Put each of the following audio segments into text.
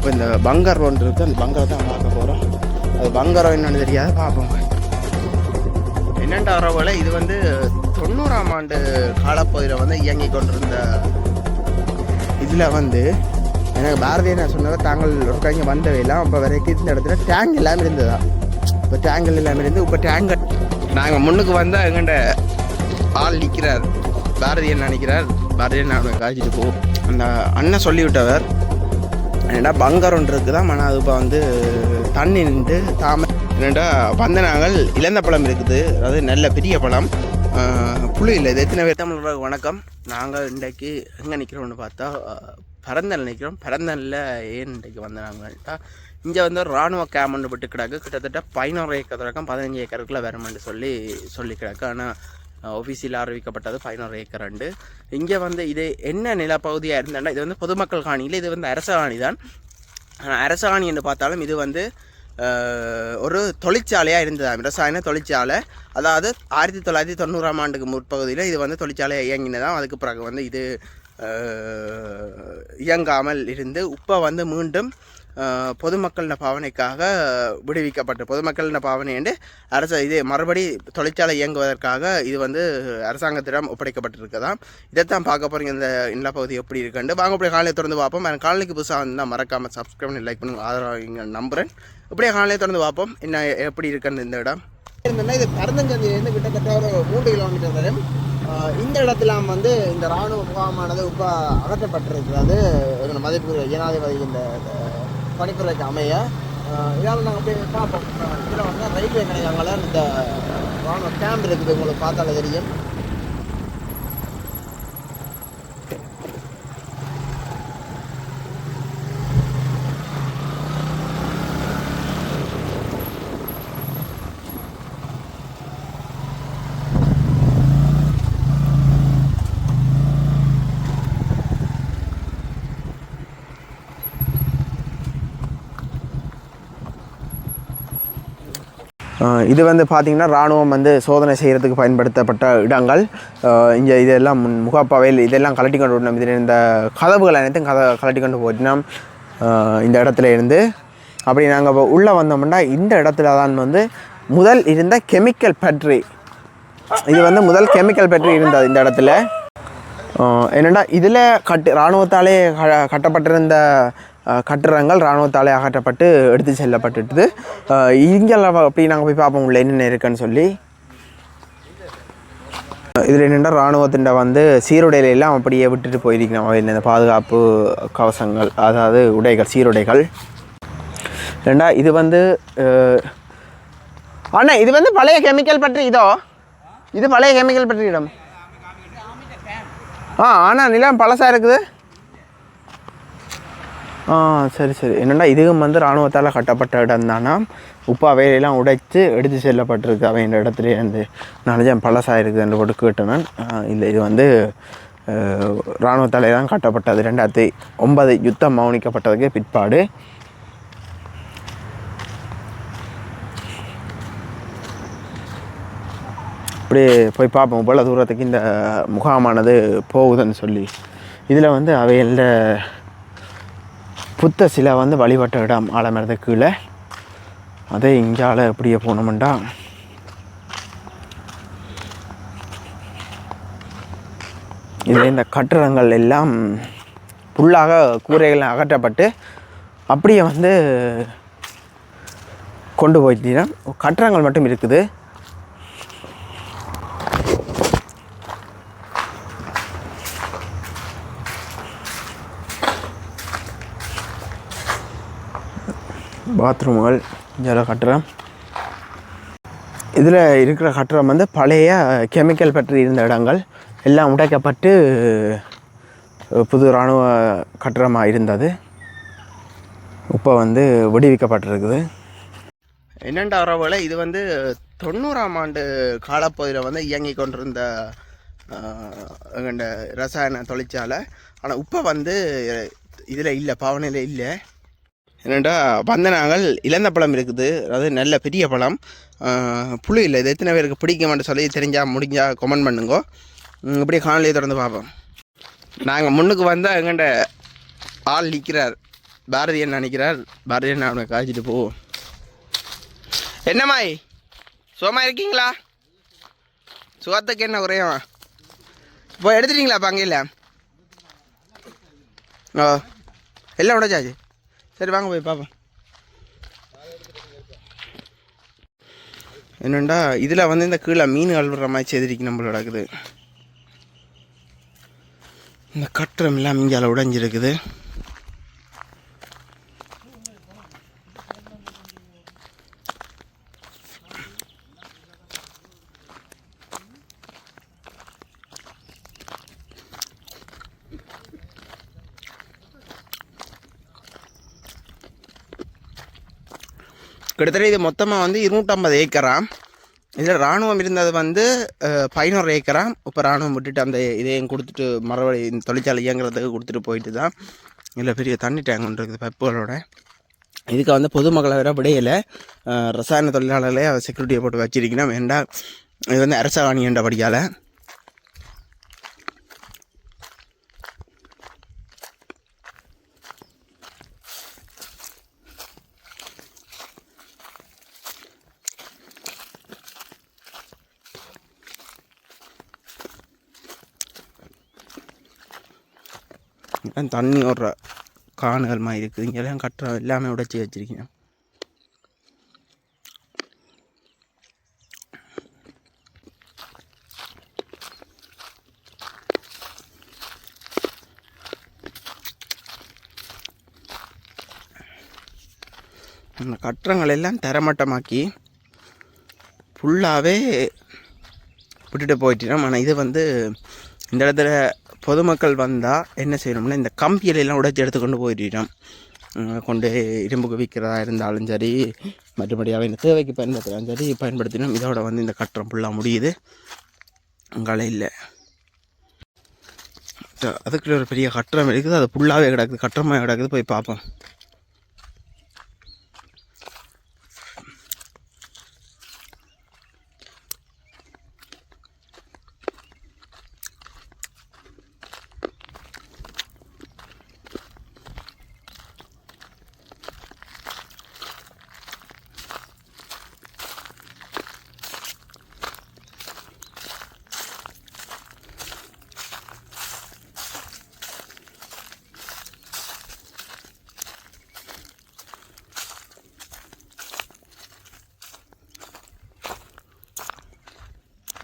இப்போ இந்த பங்கர் ஒன்று இருக்குது அந்த பங்கரை தான் பார்க்க போகிறோம் அது பங்கரம் என்னன்னு தெரியாது. பார்ப்போம். என்னென்ற உறவுல இது வந்து தொண்ணூறாம் ஆண்டு காலப்பகுதியில் வந்து இயங்கி கொண்டிருந்த இதில் வந்து எனக்கு பாரதிய நான் சொன்னது தாங்கள் ஒரு கைங்க வந்தவையெல்லாம் இப்போ வரைக்கும் இந்த இடத்துல டேங்க் எல்லாம் இருந்ததா? இப்போ டேங்கல் எல்லாம் இருந்து இப்போ டேங்க் நாங்கள் முன்னுக்கு வந்தால் எங்கண்ட ஆள் நிற்கிறார் பாரதிய அண்ணா நிற்கிறார் பாரதிய அண்ணா காய்ச்சிட்டு போ. அந்த அண்ணன் சொல்லிவிட்டவர். என்னடா பங்கர் ஒன்று இருக்குதான் மன அது இப்போ வந்து தண்ணி நின்று தாம என்னடா பந்தனாங்கள் இழந்த பழம் இருக்குது. அதாவது நல்ல பெரிய பழம். புளி இல்லை. இது எத்தனை பேர்? தமிழர்களுக்கு வணக்கம். நாங்கள் இன்றைக்கு எங்கே நிற்கிறோம்னு பார்த்தா பரந்தல் நிற்கிறோம் பரந்தலில் ஏன் இன்றைக்கு வந்தனாங்கன்ட்டா இங்கே வந்து ஒரு இராணுவ கேம்ப்னு ஒன்று விட்டு கிடக்கு கிட்டத்தட்ட பதினோரு ஏக்கர் தொடக்கம் பதினஞ்சு ஏக்கருக்குள்ளே வருமென்று சொல்லி சொல்லி கிடக்கு ஆனால் ஆஃபீஸில் அறிவிக்கப்பட்டது பதினோரு ஏக்கர் ரெண்டு. இங்கே வந்து இது என்ன நிலப்பகுதியாக இருந்தாண்டா இது வந்து பொதுமக்கள் காணியில் இது வந்து அரச காணி தான். அரச காணி என்று பார்த்தாலும் இது வந்து ஒரு தொழிற்சாலையாக இருந்தது ரசாயன தொழிற்சாலை. அதாவது ஆயிரத்தி தொள்ளாயிரத்தி தொண்ணூறாம் ஆண்டுக்கு முற்பகுதியில் இது வந்து தொழிற்சாலையாக இயங்கினதாம். அதுக்கு பிறகு வந்து இது இயங்காமல் இருந்து இப்போ வந்து மீண்டும் பொதுமக்கள பொதுமக்களின் பாவனைக்காக விடுவிக்கப்பட்ட பொதுமக்களின் பாவனை என்று அரசு இது மறுபடி தொழிற்சாலை இயங்குவதற்காக இது வந்து அரசாங்கத்திடம் ஒப்படைக்கப்பட்டிருக்கதாம். இதைத்தான் பார்க்க போகிறீங்க இந்த நிலப்பகுதி எப்படி இருக்குன்னு வாங்க அப்படியே காலையை திறந்து பார்ப்போம். எனக்கு காலைக்கு புதுசாக வந்து மறக்காமல் சப்ஸ்கிரைப் பண்ணி லைக் பண்ணுங்க. ஆதரவாங்க நம்புகிறேன் இப்படியே காலையை திறந்து பார்ப்போம். என்ன எப்படி இருக்குன்னு இந்த இடம். இருந்ததுன்னா இது கருந்தஞ்சந்தியிலேருந்து கிட்டத்தட்ட ஒரு மூன்று கிலோமீட்டர் வரும். இந்த இடத்துல வந்து இந்த இராணுவ முகாமானது இப்போ அகற்றப்பட்டிருக்கிறது. எங்கள் மதிப்பு ஜனாதிபதி இந்த இந்த அமைய ஆஹ் இதால் நாங்கள் போய் பார்ப்போம். இதில் வந்து ரயில்வே கணையங்கள இந்த இராணுவ கேம்ப் இருக்குது உங்களுக்கு பார்த்தாலே தெரியும். இது வந்து பார்த்திங்கன்னா இராணுவம் வந்து சோதனை செய்கிறதுக்கு பயன்படுத்தப்பட்ட இடங்கள். இங்கே இதெல்லாம் முன் இதெல்லாம் கலட்டி கொண்டு விடணும் இதில் இந்த கதவுகள் அனைத்தும் கத கலட்டி கொண்டு போயிட்டோம் இந்த இடத்துல இருந்து. அப்படி நாங்கள் உள்ளே வந்தோம்னா இந்த இடத்துல தான் வந்து முதல் இருந்த கெமிக்கல் ஃபேக்ட்ரி. இது வந்து முதல் கெமிக்கல் ஃபேக்ட்ரி இருந்தது இந்த இடத்துல. என்னென்னா இதில் கட்டு இராணுவத்தாலே க- கட்டப்பட்டிருந்த கட்டுறங்கள் இராணுவத்தாலே அகற்றப்பட்டு எடுத்து செல்லப்பட்டுட்டுது. இங்கெல்லாம் அப்படி நாங்கள் போய் பார்ப்போம் உள்ள என்னென்ன இருக்குன்னு சொல்லி. இதில் என்னென்னா இராணுவத்தின் வந்து சீருடையில எல்லாம் அப்படியே விட்டுட்டு போயிருக்கணும் இந்த பாதுகாப்பு கவசங்கள் அதாவது உடைகள் சீருடைகள். ரெண்டா இது வந்து அண்ணா இது வந்து பழைய கெமிக்கல் பற்றி இதோ? இது பழைய கெமிக்கல் பற்றி இடம். ஆ ஆனால் நிலம் பழசாக இருக்குது? சரி சரி. என்னென்னா இதுவும் வந்து இராணுவத்தால் கட்டப்பட்ட இடம் தானா? உப்பு அவையெல்லாம் உடைத்து எடுத்து செல்லப்பட்டிருக்கு அவை இந்த இடத்துல. இருந்து நினைச்சேன் பழசாக இருக்குது என்று போட்டு கேட்டேன். இல்லை இது வந்து இராணுவத்தாலே தான் கட்டப்பட்டது. ரெண்டாயிரத்தி ஒன்பது யுத்தம் மௌனிக்கப்பட்டதுக்கு பிற்பாடு. அப்படியே போய் பார்ப்போம். இவ்வளோ தூரத்துக்கு இந்த முகாமானது போகுதுன்னு சொல்லி. இதில் வந்து அவையில் புத்த சிலை வந்து வழிபட்ட இடம் ஆலமரத்து கீழே. அதே இங்கால அப்படியே போனோம்டா இதில் இந்த கட்டடங்கள் எல்லாம் ஃபுல்லாக கூரைகள் அகற்றப்பட்டு அப்படியே வந்து கொண்டு போயிட்டீங்கன்னா கட்டடங்கள் மட்டும் இருக்குது. பாத்ரூம்கள் இதில் கட்டுறேன் இதில் இருக்கிற கட்டடம் வந்து பழைய கெமிக்கல் பற்றி இருந்த இடங்கள். எல்லாம் உடைக்கப்பட்டு புது இராணுவ கட்டடமாக இருந்தது. இப்போ வந்து விடுவிக்கப்பட்டிருக்குது. என்னென்ற உறவுல இது வந்து தொண்ணூறாம் ஆண்டு காலப்பகுதியில் வந்து இயங்கி கொண்டிருந்த எங்கண்ட ரசாயன தொழிற்சாலை. ஆனால் இப்போ வந்து இதில் இல்லை பாவனையில் இல்லை. என்னடா வந்தனாங்கள் இழந்த பழம் இருக்குது. அதாவது நல்ல பெரிய பழம். ஆஹ், புளி இல்லை. இது எத்தனை பேருக்கு பிடிக்குமென்று சொல்லி தெரிஞ்சால் முடிஞ்சால் கமெண்ட் பண்ணுங்க. இப்படியே காணொலியை தொடர்ந்து பார்ப்போம். நாங்கள் முன்னுக்கு வந்தால் எங்கண்ட ஆள் நிற்கிறார் பாரதி நினைக்கிறார் பாரதியன் அவனை காய்ச்சிட்டு போவோம் என்னம்மாய் சுகமாக இருக்கீங்களா? சுகத்துக்கு என்ன குறையும்? இப்போ எடுத்துட்டீங்களா பங்கையில்? ஓ எல்லாம் உடைச்சாச்சு? சரி வாங்க போய் பார்ப்போம். என்னண்டா இதில் வந்து இந்த கீழே மீன் அழுவுற மாதிரி செதிரிக்கு நம்மளோட இருக்குது இந்த கட்டுறம் எல்லாம் இங்கே உடைஞ்சிருக்குது. கிட்டத்தட்ட இது மொத்தமாக வந்து இருநூற்றம்பது ஏக்கராம் இதில் இராணுவம் இருந்தது வந்து பதினோரு ஏக்கராம் இப்போ இராணுவம் விட்டுட்டு அந்த இதையும் கொடுத்துட்டு மறுபடி இந்த தொழிற்சாலை இயங்குறதுக்கு கொடுத்துட்டு போயிட்டு தான் இதில் பெரிய தண்ணி டேங்க் ஒன்று இருக்குது பைப்புகளோட. இதுக்கு வந்து பொதுமக்களை வேற விடையலை. ரசாயன தொழிலாளர்களே செக்யூரிட்டியை போட்டு வச்சிருக்கணும். வேண்டாம். இது வந்து அரசாணி என்ற படியால் தண்ணி ஓடுற காணுகள் மாதிரி இருக்குது. இங்கெல்லாம் கட்டுற எல்லாமே உடைச்சி வச்சிருக்கீங்க அந்த கட்டுறங்கள் எல்லாம் தரமட்டமாக்கி ஃபுல்லாகவே விட்டுட்டு போயிட்டுனா. ஆனால் இது வந்து இந்த இடத்துல பொதுமக்கள் வந்தால் என்ன செய்யணும்னா இந்த கம்பியிலெல்லாம் உடைச்சி எடுத்து கொண்டு போயிட்டோம் கொண்டு இரும்புக்கு விற்கிறதா இருந்தாலும் சரி மற்றபடியாக இந்த தேவைக்கு பயன்படுத்தலாம் சரி பயன்படுத்தினோம். இதோட வந்து இந்த கட்டுறம் ஃபுல்லாக முடியுது. அங்கால இல்லை. அதுக்குள்ள ஒரு பெரிய கட்டுறம் இருக்குது. அது ஃபுல்லாகவே கிடக்குது. கட்டுறமாக கிடக்குது. போய் பார்ப்போம்.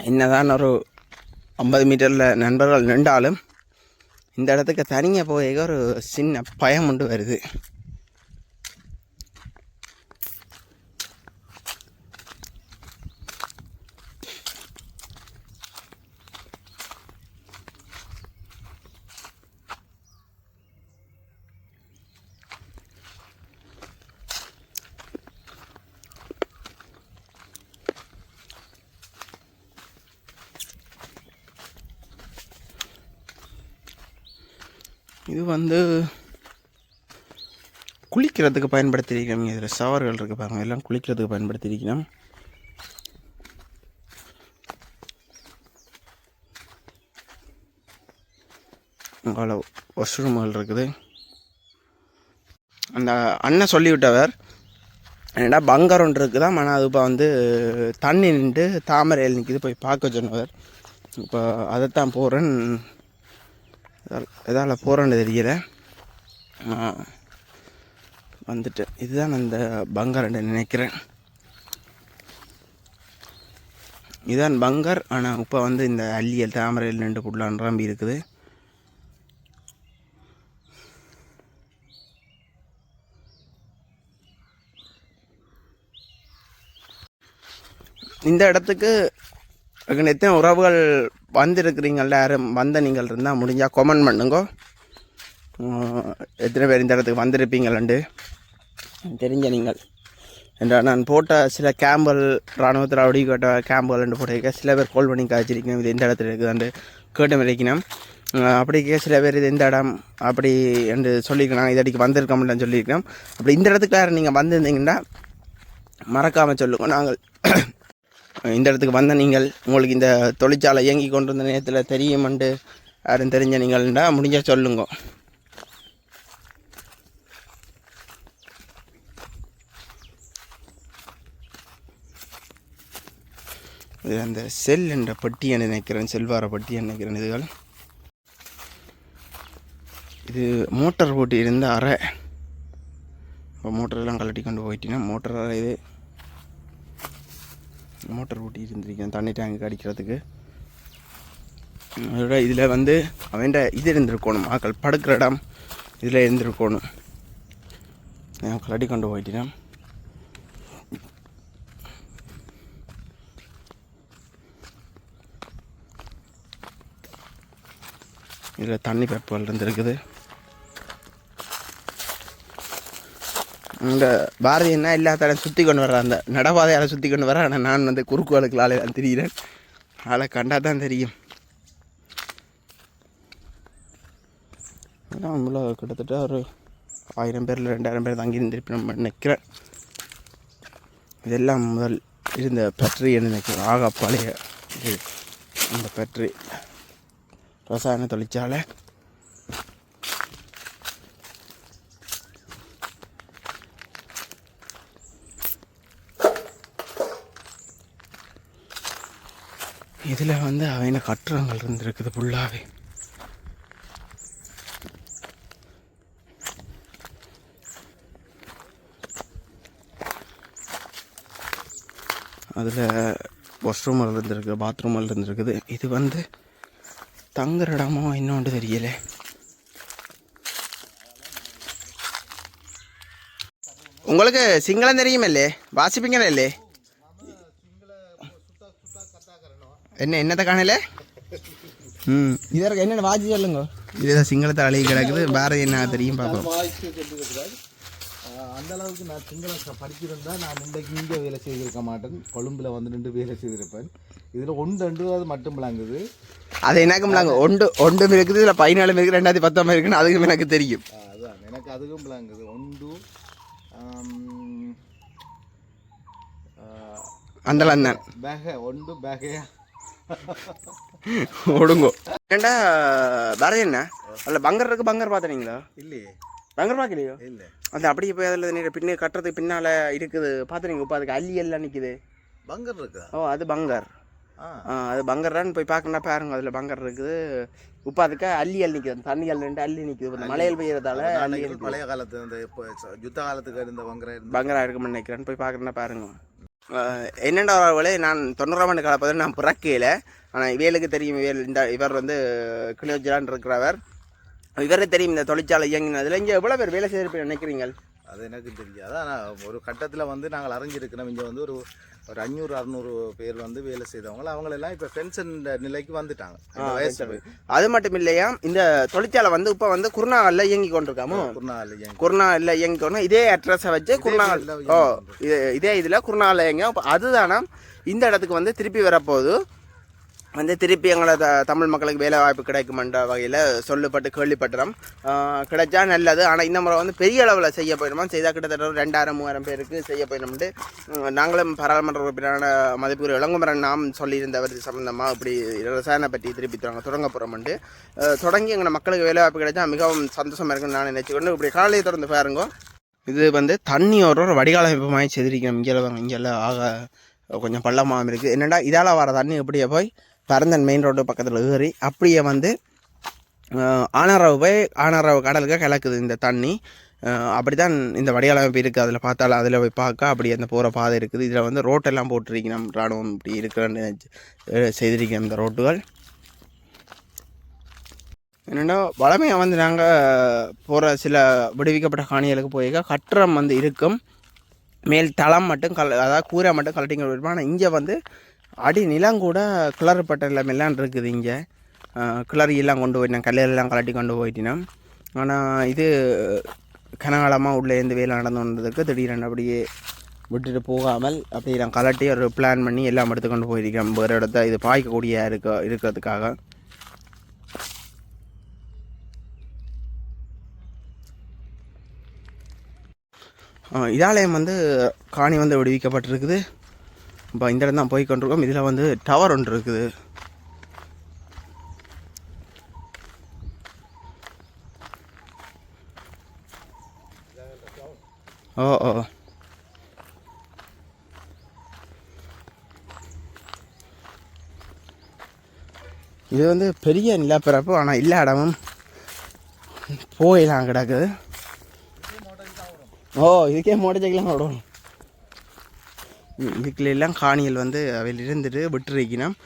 என்னதான் ஒரு ஐம்பது மீட்டரில் நண்பர்கள் நின்றாலும் இந்த இடத்துக்கு தனியாக போய் ஒரு சின்ன பயம் உண்டு வருது. இது வந்து குளிக்கிறதுக்கு பயன்படுத்தியிருக்கிறாங்க இதில் சவர்கள் இருக்குது பாருங்கள் எல்லாம் குளிக்கிறதுக்கு பயன்படுத்தியிருக்கணும் அவ்வளோ வாஷ்ரூம்கள் இருக்குது. அந்த அண்ணன் சொல்லிவிட்டவர் என்னடா பங்கர் ஒன்று இருக்குதா ஆனால் அது இப்போ வந்து தண்ணி நின்று தாமரையில் நிற்கிது போய் பார்க்க சொன்னவர். இப்போ அதைத்தான் போகிறேன் எதால் போகிறேன்னு தெரியல. வந்துட்டேன். இதுதான் அந்த பங்கர் நினைக்கிறேன். இதுதான் பங்கர். ஆனால் இப்போ வந்து இந்த அல்லியல் தாமரையில் நின்று புள்ள நிரம்பி இருக்குது. இந்த இடத்துக்கு எனக்கு எத்தனை உறவுகள் வந்திருக்கிறீங்கள யாரும் வந்த நீங்கள் இருந்தால் முடிஞ்சால் கொமெண்ட் பண்ணுங்க. எத்தனை பேர் இந்த இடத்துக்கு வந்திருப்பீங்களண்டு? தெரிஞ்ச நீங்கள். என்றால் நான் போட்ட சில கேம்பல் இராணுவத்தில் அப்படி கேட்ட கேம்புகள் ரெண்டு போட்டிருக்கேன் சில பேர் கால் பண்ணி காய்ச்சிருக்கணும் இது எந்த இடத்துல இருக்குதாண்டு. கேட்டு வரைக்கணும் அப்படி கே சில பேர் இது எந்த இடம் அப்படி என்று சொல்லியிருக்கலாம் இது அடிக்கு முடியலன்னு சொல்லியிருக்கோம் அப்படி இந்த இடத்துக்கு யாரும் நீங்கள் வந்திருந்தீங்கன்னா மறக்காமல் சொல்லுங்க. நாங்கள் இந்த இடத்துக்கு வந்த நீங்கள் உங்களுக்கு இந்த தொழிற்சாலை இயங்கி கொண்டு வந்த நேரத்தில் தெரியும் தெரியுமெண்டு யாரும் தெரிஞ்ச நீங்கள்டா முடிஞ்சால் சொல்லுங்க. இது அந்த செல் என்ற பட்டியை நினைக்கிறேன் செல்வார பட்டியை நினைக்கிறேன் இதுகள். இது மோட்டார் போட்டு இருந்த அறை. இப்போ மோட்டரெல்லாம் கலட்டி கொண்டு போயிட்டீங்கன்னா மோட்டர் அறை இது. மோட்டர் ஓட்டி இருந்திருக்கேன் தண்ணி டேங்க் அடிக்கிறதுக்கு. அதோட இதில் வந்து அவன்ட இது இருந்திருக்கணும். ஆக்கள் படுக்கிற இடம் இதில் இருந்திருக்கணும். நான் அடி கொண்டு போயிட்டேன். இதில் தண்ணி பெப்பல் இருந்திருக்குது. இந்த பாரதி என்ன எல்லாத்தாலும் சுற்றி கொண்டு வர்ற. அந்த நடபாதையால் சுற்றி கொண்டு வர ஆனால் நான் வந்து குறுக்கு வழக்குலாலே தான் தெரிகிறேன். ஆளை கண்டா தான் தெரியும். நம்மள கிட்டத்தட்ட ஒரு ஆயிரம் பேரில் ரெண்டாயிரம் பேர் தங்கி நம்ம நினைக்கிறேன். இதெல்லாம் முதல் இருந்த ஃபேக்ட்ரி என்று நினைக்கிறேன். ஆகா பழைய இது. அந்த ஃபேக்ட்ரி ரசாயன தொழிற்சாலை. இதில் வந்து அவன கட்டுறங்கள் இருந்திருக்குது ஃபுல்லாகவே அதில் வாஷ்ரூம் இருந்திருக்கு பாத்ரூம் இருந்திருக்குது. இது வந்து தங்குற இடமோ இன்னொன்று தெரியலை. உங்களுக்கு சிங்களம் தெரியுமில்லே? வாசிப்பீங்களே இல்லே என்ன என்னத்தை காணல? ம். இதற்கு என்னென்ன வாட்சி சொல்லுங்க? இதுதான் சிங்களத்தை அழகி கிடக்குது. வேற என்ன தெரியும் பார்ப்போம். அந்த அளவுக்கு நான் சிங்களம் படிச்சிருந்தா நான் இன்றைக்கு இங்கே வேலை செய்திருக்க மாட்டேன். கொழும்புல வந்து நின்று வேலை செய்திருப்பேன். இதில் ஒன்று ரெண்டு அது மட்டும் விளங்குது. அது எனக்கும்லாங்க ஒன்று ஒன்றும் இருக்குது இதில் பதினாலும் இருக்குது ரெண்டாயிரத்தி பத்தொம்பது இருக்குன்னு அதுக்கும் எனக்கு தெரியும். ஆ, அதான். எனக்கு அதுவும் விளங்குது. ஒன்று பேக ஒன்று பேகையா ஒடுங்கோ. ஏண்டா பாரதி என்ன? அதில் பங்கர் இருக்கு பங்கர் பார்த்துனீங்களா இல்லையே. பங்கர் பார்க்கலையோ இல்லை. அது அப்படியே போய் அதில் நீ பின்ன கட்டுறதுக்கு பின்னால் இருக்குது. பார்த்துனீங்க இப்போ அதுக்கு அள்ளி எல்லாம் நிற்குது பங்கர் இருக்கா? ஓ அது பங்கர். அது பங்கர்றான்னு போய் பார்க்கணும் பாருங்க அதில் பங்கர் இருக்குது. இப்போ அதுக்கு அள்ளி அள்ளி நிற்குது அந்த தண்ணி அள்ளி அள்ளி நிற்குது இந்த மலையில் பெய்யறதால பழைய காலத்து இந்த இப்போ யுத்த காலத்துக்கு இருந்த பங்கரா பங்கரா இருக்கும்னு நினைக்கிறேன்னு போய் பார்க்கணுன்னா பாருங்க. என்னென்ன வேலை நான் தொண்ணூறாம் ஆண்டு காலப்பதில் நான் பிறக்கையில். ஆனால் வேலுக்கு தெரியும் இவர் இந்த இவர் வந்து கிளியோஜரான் இருக்கிறவர். இவரே தெரியும் இந்த தொழிற்சாலை இயங்கினதில். இங்கே எவ்வளோ பேர் வேலை செய்திருப்பேன் நினைக்கிறீங்க? அது எனக்கு அதான் நான் ஒரு கட்டத்தில் வந்து நாங்கள் அறிஞ்சிருக்கிறோம். இங்கே வந்து ஒரு ஒரு அஞ்சூறு அறநூறு பேர் வந்து வேலை செய்தவங்க. அவங்களெல்லாம் இப்போ பென்ஷன் நிலைக்கு வந்துட்டாங்க. வயசு அது மட்டும் இல்லையா? இந்த தொழிற்சாலை வந்து இப்போ வந்து குருநாகலில் இயங்கி கொண்டிருக்காமோ? குருநாள் குருநாகலில் இயங்கி கொண்டு இதே அட்ரஸை வச்சு குருநாகல் ஓ இது இதே இதில் குருநாகலில் இயங்க அதுதானா? இந்த இடத்துக்கு வந்து திருப்பி வரப்போகுது. வந்து திருப்பி எங்களை த தமிழ் மக்களுக்கு வேலை வாய்ப்பு கிடைக்குமென்ற வகையில் சொல்லப்பட்டு கேள்விப்பட்டுறோம். கிடைச்சா நல்லது. ஆனால் இந்த முறை வந்து பெரிய அளவில் செய்ய போயிடுமா? செய்தால் கிட்டத்தட்ட ஒரு ரெண்டாயிரம் மூவாயிரம் பேருக்கு செய்ய போயிடும்ட்டு நாங்களும் பாராளுமன்ற உறுப்பினரான மதிப்புக்குரிய இளங்குமரன் நாம் சொல்லியிருந்தவர் சம்மந்தமாக இப்படி ரசாயன பற்றி திருப்பி தொடங்க தொடங்க போகிறோம்ண்டு தொடங்கி எங்களை மக்களுக்கு வேலை வாய்ப்பு கிடைச்சா மிகவும் சந்தோஷமாக இருக்குன்னு நான் நினச்சிக்கொண்டு இப்படி காலையை திறந்து பாருங்க. இது வந்து தண்ணி ஒரு ஒரு வடிகாலமைப்பு மாதிரி செதிரிக்கணும் இங்கே இங்கே ஆக கொஞ்சம் பள்ளமாக இருக்குது என்னென்னா இதால் வர தண்ணி எப்படியே போய்? பரந்தன் மெயின் ரோடு பக்கத்தில் ஏறி அப்படியே வந்து ஆனாரவு போய் ஆனாரவு கடலுக்கு கிளக்குது இந்த தண்ணி. அப்படி தான் இந்த வடிகால் அமைப்பு இருக்குது அதில் பார்த்தாலும் அதில் போய் பார்க்க அப்படி அந்த போகிற பாதை இருக்குது. இதில் வந்து ரோட்டெல்லாம் போட்டிருக்கணும் ராணுவம் இப்படி இருக்கிறன்னு செய்திருக்கேன் இந்த ரோட்டுகள் என்னென்னா வளமையாக வந்து நாங்கள் போகிற சில விடுவிக்கப்பட்ட காணிகளுக்கு போயிருக்க. கட்டுறம் வந்து இருக்கும். மேல் தளம் மட்டும் கல் அதாவது கூரை மட்டும் கலட்டிங்க ஆனால் இங்கே வந்து அடி நிலம் கூட கிளறுப்பட்ட நிலைமையெல்லாம் இருக்குது இங்கே. கிளறி எல்லாம் கொண்டு போயிட்டேன். கல்லெல்லாம் கலட்டி கொண்டு போயிட்டினேன் ஆனால் இது கனகாலமாக உள்ளே இருந்து வேலை நடந்து வந்ததுக்கு திடீரென அப்படியே விட்டுட்டு போகாமல் அப்படியே நான் கலட்டி ஒரு பிளான் பண்ணி எல்லாம் எடுத்துக்கொண்டு போயிருக்கேன் வேறு இடத்த இது பாய்க்கக்கூடிய இருக்க இருக்கிறதுக்காக. இதாலயம் வந்து காணி வந்து விடுவிக்கப்பட்டிருக்குது. இப்போ இந்த இடம் தான் போய் கொண்டிருக்கோம். இதில் வந்து டவர் ஒன்று இருக்குது. ஓ ஓ. இது வந்து பெரிய நிலப்பரப்பு ஆனால் எல்லா இடமும் போயெல்லாம் கிடக்குது ஓ இதுக்கே மோட்டர் சைக்கிளாக ஓடும் இதுக்குள்ள எல்லாம் காணிகள் வந்து அவையில் இருந்துட்டு விட்டுருக்கணும்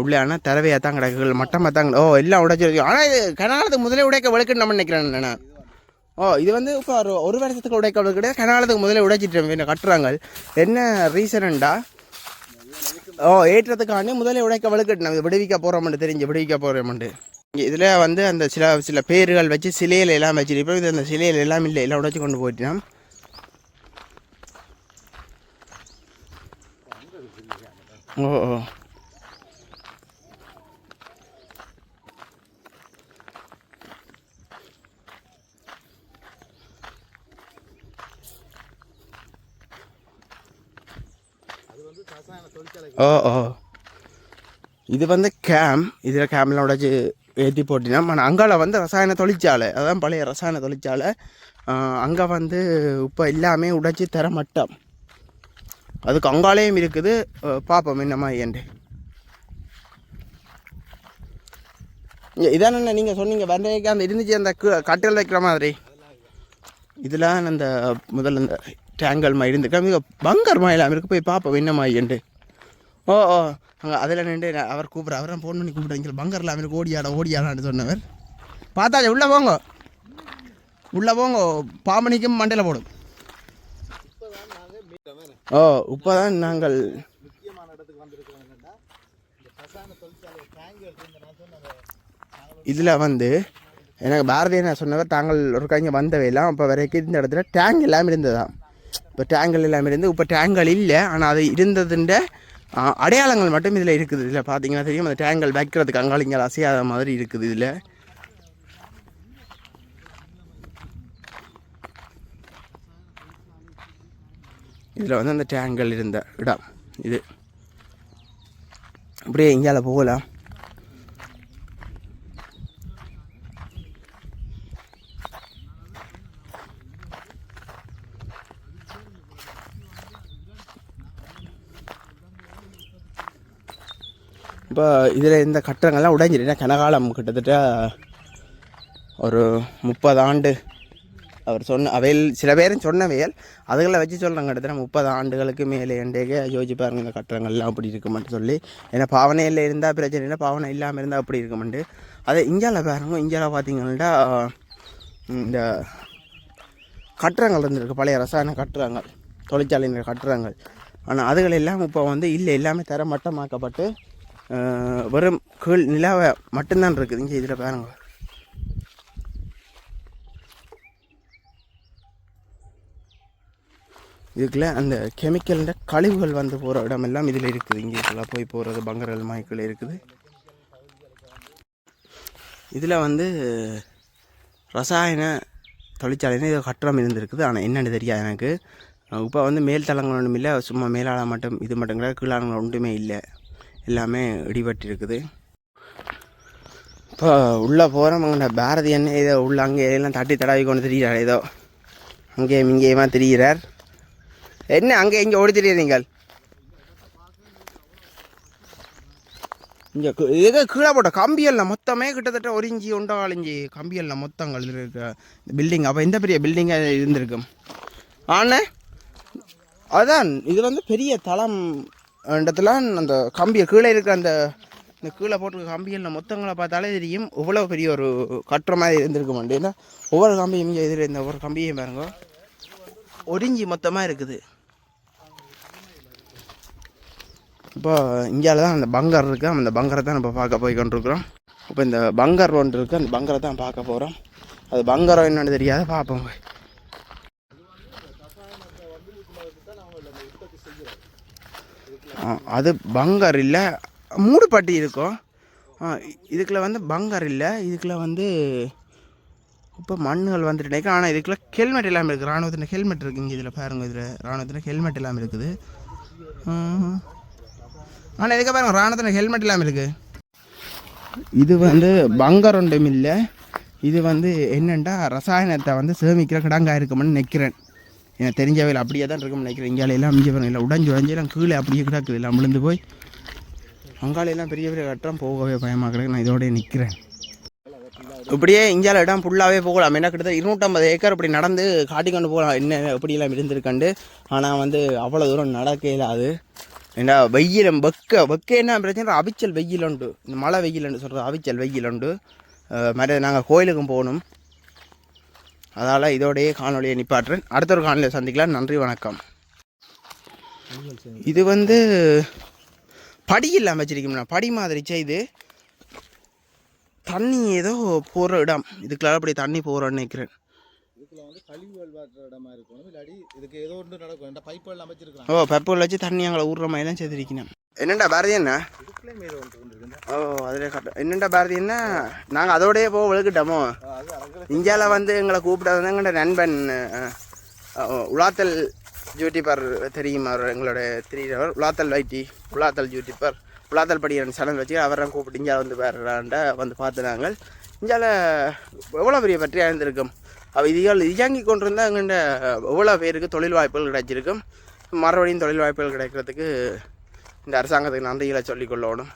உள்ளே ஆனால் தரவையாக தான் கிடக்குகள் மட்டமாக தான் ஓ எல்லாம் உடைச்சி ஆனால் இது கனாலத்துக்கு முதலே உடைக்க வழுக்குன்னு நம்ம நினைக்கிறேன் நான். ஓ இது வந்து இப்போ ஒரு ஒரு வருஷத்துக்கு உடைக்க கிடையாது கனாலத்துக்கு முதலே உடைச்சிட்டு என்ன கட்டுறாங்க என்ன ரீசனண்டா? ஓ ஏற்றத்துக்காண்டி முதலே உடைக்க வழுக்கட்டு நம்ம விடுவிக்க போகிறோம்னு தெரிஞ்சு விடுவிக்க போகிறோம்னு இதில் வந்து அந்த சில சில பேர்கள் வச்சு சிலையில எல்லாம் வச்சிருப்போம் இது அந்த சிலையில எல்லாம் இல்லை எல்லாம் உடைச்சு கொண்டு போயிட்டோம். ஓ ஓ. ஓ ஓ. இது வந்து கேம் இதில் கேம்லாம் உடைச்சி ஏற்றி போட்டினா ஆனால் அங்கால வந்து ரசாயன தொழிற்சாலை. அதான் பழைய ரசாயன தொழிற்சாலை. அங்கே வந்து இப்போ எல்லாமே உடைச்சி தர மட்டம். அதுக்கு அங்காலேயும் இருக்குது. பார்ப்போம் என்னம்மா ஏண்டு இதான நீங்கள் சொன்னீங்க? வெண்டைக்கு அந்த இருந்துச்சு அந்த கட்டில் வைக்கிற மாதிரி. இதெல்லாம் அந்த முதல்ல இந்த டேங்கல்மா மாதிரி இருந்துக்கா மிக பங்கர் மாயிலாம் இருக்கு. போய் பார்ப்போம் என்னம்மா ஏண்டு ஓ ஓ அங்கே அதில் நின்று நான் அவர் கூப்பிட்ற. அவரை ஃபோன் பண்ணி கூப்பிட்றீங்க பங்கரில் இருக்கு. ஓடியாட ஓடியாடான்னு சொன்னவர். பார்த்தாச்சு உள்ளே போங்க. உள்ளே போங்க பாம்பனிக்கும் மண்டையில் போடும். ஓ இப்போ தான் நாங்கள் முக்கியமான இடத்துக்கு இந்த தொழிற்சாலை இதில் வந்து எனக்கு பாரதிய நான் சொன்னவர் தாங்கள் ஒரு கைங்க வந்தவையெல்லாம் இப்போ வரைக்கும் இந்த இடத்துல டேங்க் எல்லாம் இருந்ததுதான் இப்போ டேங்கல் எல்லாம் இருந்து இப்போ டேங்கல் இல்லை ஆனால் அது இருந்ததுண்ட அடையாளங்கள் மட்டும் இதில் இருக்குது. இதில் பார்த்தீங்கன்னா தெரியும் அந்த டேங்கல் வைக்கிறதுக்கு அங்காளிங்கள் அசையாத மாதிரி இருக்குது இதில். இதில் வந்து அந்த டேங்கல் இருந்த இடம் இது. அப்படியே எங்கேயால போகலாம். இப்போ இதில் இந்த கட்டடங்கள்லாம் உடைஞ்சிருந்தா கனகாலம் கிட்டத்தட்ட ஒரு முப்பது ஆண்டு அவர் சொன்ன அவையில் சில பேரும் சொன்னவையல் அதுகளை வச்சு சொல்கிறாங்க கிட்டத்தட்ட முப்பது ஆண்டுகளுக்கு மேலே எண்டேக யோசிச்சு பாருங்க இந்த கட்டடங்கள்லாம் அப்படி இருக்குமென்னு சொல்லி. ஏன்னா பாவனையில் இருந்தால் பிரச்சனை இல்லை பாவனை இல்லாமல் இருந்தால் அப்படி இருக்குமெண்டு. அதே இந்தியாவில் பாருங்க இந்தியாவில் பார்த்தீங்கன்னா இந்த கட்டுறங்கள் இருந்திருக்கு பழைய ரசாயன கட்டுறங்கள் தொழிற்சாலையினர் கட்டுறங்கள் ஆனால் அதுகள் எல்லாம் இப்போ வந்து இல்லை எல்லாமே தர மட்டமாக்கப்பட்டு வெறும் கீழ் நிலாவை மட்டும்தான் இருக்குது. இங்கே இதில் பாருங்கள் இதுக்குள்ள அந்த கெமிக்கல்ன்ற கழிவுகள் வந்து போகிற இடமெல்லாம் இதில் இருக்குது. இங்கே இதெல்லாம் போய் போகிறது பங்கரல் மாய்க்குள்ள இருக்குது. இதில் வந்து ரசாயன தொழிற்சாலைன்னு இது கட்டுறம் இருந்திருக்குது. ஆனால் என்னென்னு தெரியாது எனக்கு. இப்போ வந்து மேல் தளங்கள் ஒன்றும் இல்லை. சும்மா மேலாள மட்டும் இது மட்டும் கிடையாது. கீழாளங்கள் ஒன்றுமே இல்லை. எல்லாமே இடிபட்டு இருக்குது இப்போ உள்ளே போகிறவங்க பாரதி என்ன ஏதோ உள்ள அங்கே எல்லாம் தட்டி தடவி கொண்டு தெரிகிறார் ஏதோ அங்கேயும் இங்கேயுமா தெரிகிறார் என்ன அங்கே இங்கே ஓடி நீங்கள்? இங்கே ஏதோ கீழே போட்ட கம்பியெல்லாம் மொத்தமே கிட்டத்தட்ட ஒரு இஞ்சி ஒன்றால் இஞ்சி கம்பியல்ல மொத்தங்கள் இருக்க பில்டிங் அப்போ எந்த பெரிய பில்டிங்காக இருந்திருக்கும். ஆனால் அதான் இது வந்து பெரிய தளம். இடத்துல அந்த கம்பியை கீழே இருக்கிற அந்த இந்த கீழே போட்டிருக்க கம்பியில் மொத்தங்களை பார்த்தாலே தெரியும் இவ்வளோ பெரிய ஒரு கட்டுற மாதிரி இருந்திருக்க மாட்டேன் ஒவ்வொரு கம்பியும் இங்கே இதில் இந்த ஒவ்வொரு கம்பியும் பாருங்க. ஒரிஞ்சி மொத்தமாக இருக்குது. இப்போ இந்தியாவில் தான் அந்த பங்கர் இருக்குது அந்த பங்கரை தான் நம்ம பார்க்க போய் கொண்டிருக்கிறோம். இப்போ இந்த பங்கர் ஒன்று இருக்குது அந்த பங்கரை தான் பார்க்க போகிறோம் அது பங்கரம் என்னென்னு தெரியாத. பார்ப்போம். போய். அது பங்கர் இல்லை. மூடுபட்டி இருக்கும் இதுக்குள்ள வந்து பங்கர் இல்லை. இதுக்குள்ள வந்து இப்போ மண்ணுகள் வந்துட்டு நினைக்கிறேன் ஆனால் இதுக்குள்ள ஹெல்மெட் இல்லாமல் இருக்குது ராணுவத்தின் ஹெல்மெட் இருக்குது இங்கே இதில் பாருங்கள் இதில். ராணுவத்தின் ஹெல்மெட் இல்லாமல் இருக்குது. ஆனால் இதுக்கு பாருங்க ராணுவத்தின் ஹெல்மெட் இல்லாமல் இருக்குது இது வந்து பங்கர் ஒன்றும் இல்லை. இது வந்து என்னென்னா ரசாயனத்தை வந்து சேமிக்கிற கிடங்கா இருக்கும்னு நினைக்கிறேன். எனக்கு தெரிஞ்சவையில் அப்படியே தான் இருக்கும்னு நினைக்கிறேன். இங்கே எல்லாம் இங்கே பாருங்க இல்லை உடஞ்சி உடஞ்சி எல்லாம் கீழே அப்படியே கிடக்குது எல்லாம் விழுந்து போய். அங்காலையெல்லாம் பெரிய பெரிய கட்டம் போகவே பயமாக கிடக்கு நான் இதோடய நிற்கிறேன் இப்படியே இந்தியாவில் இடம் ஃபுல்லாகவே போகலாம். என்ன கிட்டத்தட்ட இருநூற்றம்பது ஏக்கர் இப்படி நடந்து காட்டிக்கொண்டு போகலாம். என்ன எப்படியெல்லாம் இருந்திருக்கண்டு ஆனால் வந்து அவ்வளோ தூரம் நடக்க இல்லாது ஏன்னா வெயில் வெக்க வெக்க என்ன பிரச்சனை அவிச்சல் வெயில் உண்டு. இந்த மழை வெயில்னு சொல்கிறது அவிச்சல் வெயில் உண்டு. மாதிரி நாங்கள் கோயிலுக்கும் போகணும். அதால் இதோடையே காணொலியை நிப்பாட்டுறேன். அடுத்த ஒரு காணொலியை சந்திக்கலாம். நன்றி வணக்கம். இது வந்து படி இல்லாமல் வச்சிருக்கோம்னா படி மாதிரி செய்து தண்ணி ஏதோ போகிற இடம். இதுக்குள்ள அப்படி தண்ணி போகிறோன்னு நினைக்கிறேன். இதுக்குள்ள வந்து கழிவுகள் வாட்டுற இடமா இருக்கணும். இல்லாட்டி இதுக்கு ஏதோ ஒன்று நடக்கும். இந்த பைப்புகள் அமைச்சிருக்காங்க ஓ பெப்பர் வச்சு தண்ணி அங்கே ஊறுற மாதிரிலாம் செய்திருக்கணும் என்னண்டா பாரதி என்ன? ஓ அதில் கட்ட என்னண்டா பாரதி என்ன? நாங்கள் அதோடய போக விழுக்கிட்டோமோ இந்தியாவில் வந்து எங்களை கூப்பிட்டது வந்து எங்களோட நண்பன் உலாத்தல் யூடியூபர் தெரியும்? அவர் எங்களோட தெரிகிறவர் உலாத்தல் வைட்டி உலாத்தல் யூடியூபர் உலாத்தல் படிக்கிற சேனல் வச்சு அவரை கூப்பிட்டு இந்தியா வந்து வேறாண்ட வந்து பார்த்து நாங்கள். இந்தியாவில் எவ்வளோ பெரிய பற்றியாக இருந்திருக்கும் அவ இதுகள் இயங்கி கொண்டிருந்தால் எங்கள்கிட்ட எவ்வளோ பேருக்கு தொழில் வாய்ப்புகள் கிடைச்சிருக்கும்? மறுபடியும் தொழில் வாய்ப்புகள் கிடைக்கிறதுக்கு இந்த அரசாங்கத்துக்கு நன்றிகளை சொல்லிக்கொள்ளணும்